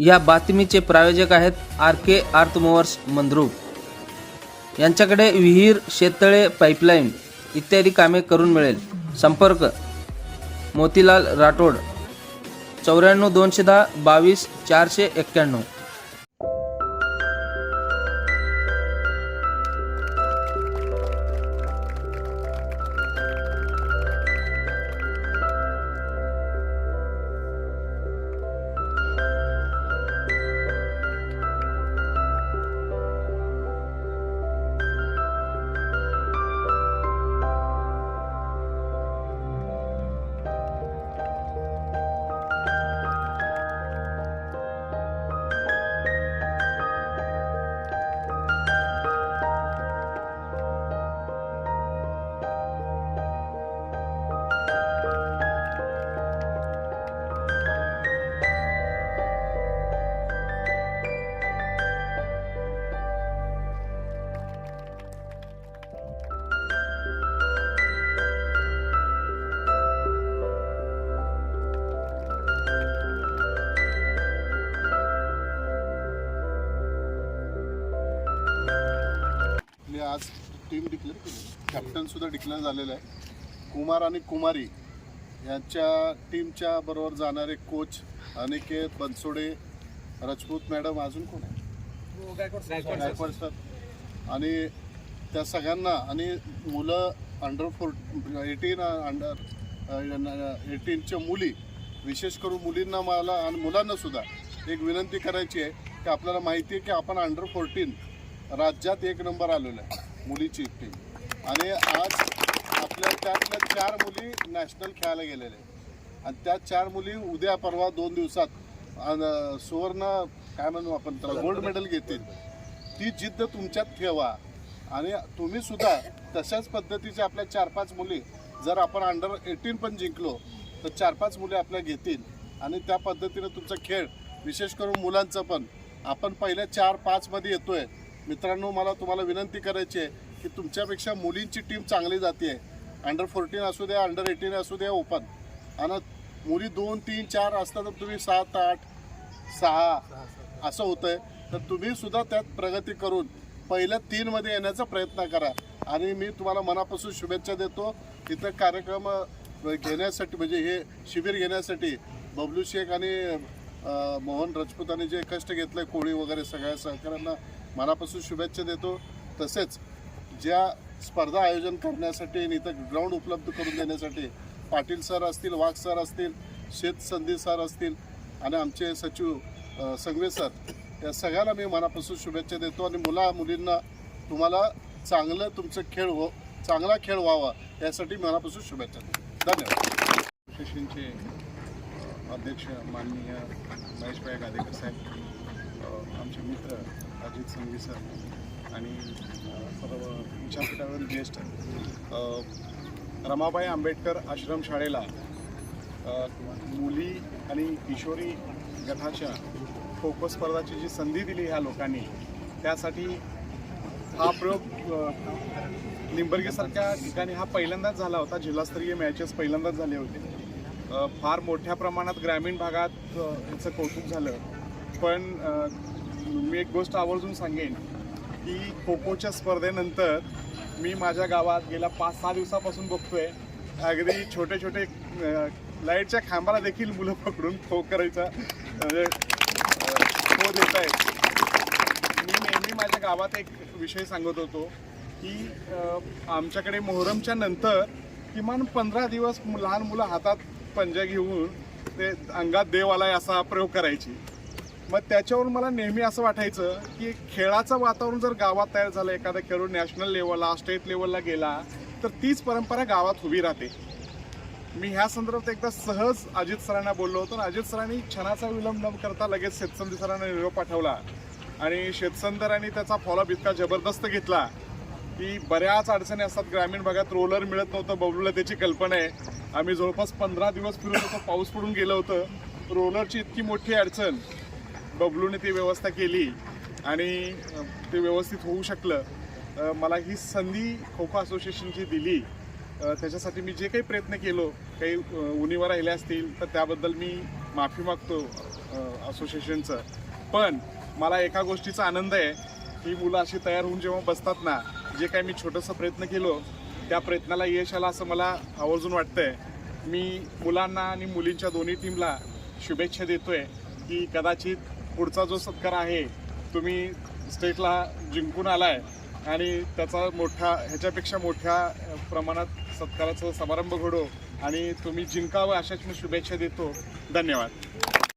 या बातमीचे प्रायोजक आहेत आर के आर्थमोवर्स मोवर्स यांच्याकडे विहीर शेततळे पाईपलाईन इत्यादी कामे करून मिळेल. संपर्क. मोतीलाल राठोड. चौऱ्याण्णव दोनशे दहा बावीस चारशे एक्क्याण्णव. आज टीम डिक्लेअर केली. कॅप्टन सुद्धा डिक्लेअर झालेलं आहे. कुमार आणि कुमारी यांच्या टीमच्या बरोबर जाणारे कोच अनिकेत बनसोडे राजपूत मॅडम अजून कोण आहे? गायकवाड सर. आणि त्या सगळ्यांना आणि मुलं अंडर फोर एटीन अंडर एटीनच्या मुली विशेष करून मुलींना मला आणि मुलांना सुद्धा एक विनंती करायची आहे की आपल्याला माहिती आहे की आपण अंडर फोर्टीन राज्यात एक नंबर आलेलो आहे. मुलीची टीम आणि आज आपल्या त्यातल्या चार मुली नॅशनल खेळायला गेलेल्या आहेत. आणि त्या चार मुली उद्या परवा दोन दिवसात अन- सुवर्ण काय म्हणू आपण त्याला गोल्ड मेडल घेतील. ती जिद्द तुमच्यात ठेवा. आणि तुम्ही सुद्धा तशाच पद्धतीच्या आपल्या चार पाच मुली जर आपण अंडर एटीन पण जिंकलो तर चार पाच मुली आपल्या घेतील. आणि त्या पद्धतीनं तुमचा खेळ विशेष करून मुलांचं पण. आपण पहिल्या चार पाचमध्ये येतोय. मित्रांनो मला तुम्हाला विनंती करायची आहे की तुमच्यापेक्षा मुलींची टीम चांगली जाते आहे. अंडर फोर्टीन असू द्या अंडर एटीन असू द्या ओपन आणि मुली दोन तीन चार असतात तर तुम्ही सात आठ सहा असं होतं आहे तर तुम्ही सुद्धा त्यात प्रगती करून पहिल्या तीनमध्ये येण्याचा प्रयत्न करा. आणि मी तुम्हाला मनापासून शुभेच्छा देतो. इथं कार्यक्रम घेण्यासाठी म्हणजे हे शिबिर घेण्यासाठी बबलू शेख आणि मोहन राजपूतांनी जे कष्ट घेतले कोळी वगैरे सगळ्या सहकाऱ्यांना मनापासून शुभेच्छा देतो. तसेच ज्या स्पर्धा आयोजन करण्यासाठी आणि इथं ग्राउंड उपलब्ध करून देण्यासाठी पाटील सर असतील वाघ सर असतील शेत संधी सर असतील आणि आमचे सचिव संगवे सर या सगळ्यांना मी मनापासून शुभेच्छा देतो आणि मुला मुलींना तुम्हाला चांगलं तुमचं खेळ हो चांगला खेळ व्हावा यासाठी मनापासून शुभेच्छा देतो. धन्यवाद. अध्यक्ष माननीय महेशभाई गादेकर साहेब आमचे मित्र अजित संघवी सर आणि सर्व विचारपीठावरील ज्येष्ठ रमाबाई आंबेडकर आश्रमशाळेला शाळेला मुली आणि किशोरी गटाच्या खो खो स्पर्धाची जी संधी दिली ह्या लोकांनी त्यासाठी हा प्रयोग अ, निंबर्गेसारख्या ठिकाणी हा पहिल्यांदाच झाला होता. जिल्हास्तरीय मॅचेस पहिल्यांदाच झाले होते. फार मोठ्या प्रमाणात ग्रामीण भागात याचं कौतुक झालं. पण मी एक गोष्ट आवर्जून सांगेन की खो खोच्या स्पर्धेनंतर मी माझ्या गावात गेल्या पाच सहा दिवसापासून बघतोय अगदी छोटे छोटे लाईटच्या खांबाला देखील मुलं पकडून खो करायचा म्हणजे खो हो देत आहेत मी नेहमी माझ्या गावात एक विषय सांगत होतो की आमच्याकडे मोहरमच्या नंतर किमान पंधरा दिवस लहान मुलं हातात पंजा घेऊन ते अंगात देव आलाय असा प्रयोग करायची. मग त्याच्यावरून मला नेहमी असं वाटायचं की खेळाचं वातावरण जर गावात तयार झालं एखादा खेळाडू नॅशनल लेवलला स्टेट लेवलला गेला तर तीच परंपरा गावात उभी राहते. मी ह्या संदर्भात एकदा सहज अजित सरांना बोललो होतो आणि अजित सरांनी क्षणाचा विलंब न करता लगेच शेतसंधी सरांना निरोप पाठवला. आणि शेतसंदरांनी त्याचा फॉलोअप इतका जबरदस्त घेतला. की बऱ्याच अडचणी असतात. ग्रामीण भागात रोलर मिळत नव्हतं बबलूला त्याची कल्पना आहे. आम्ही जवळपास पंधरा दिवस फिरत होतो पाऊस पडून गेलं होतं. रोलरची इतकी मोठी अडचण बबलूने ती व्यवस्था केली आणि ते व्यवस्थित होऊ शकलं. मला ही संधी खो खो असोसिएशनची दिली. त्याच्यासाठी मी जे काही प्रयत्न केलो काही अ, उणीवा राहिल्या असतील तर त्याबद्दल मी माफी मागतो असोसिएशनचं. पण मला एका गोष्टीचा आनंद आहे ही मुलं अशी तयार होऊन जेव्हा बसतात ना जे काही मी छोटंसं प्रयत्न केलो त्या प्रयत्नाला यश आलं असं मला आवर्जून वाटतंय. मी मुलांना आणि मुलींच्या दोन्ही टीमला शुभेच्छा देतोय की कदाचित पुढचा जो सत्कार आहे तुम्ही स्टेटला जिंकून आलाय आणि त्याचा मोठा ह्याच्यापेक्षा मोठ्या प्रमाणात सत्काराचा समारंभ घडो आणि तुम्ही जिंकावं अशाच मी शुभेच्छा देतो. धन्यवाद.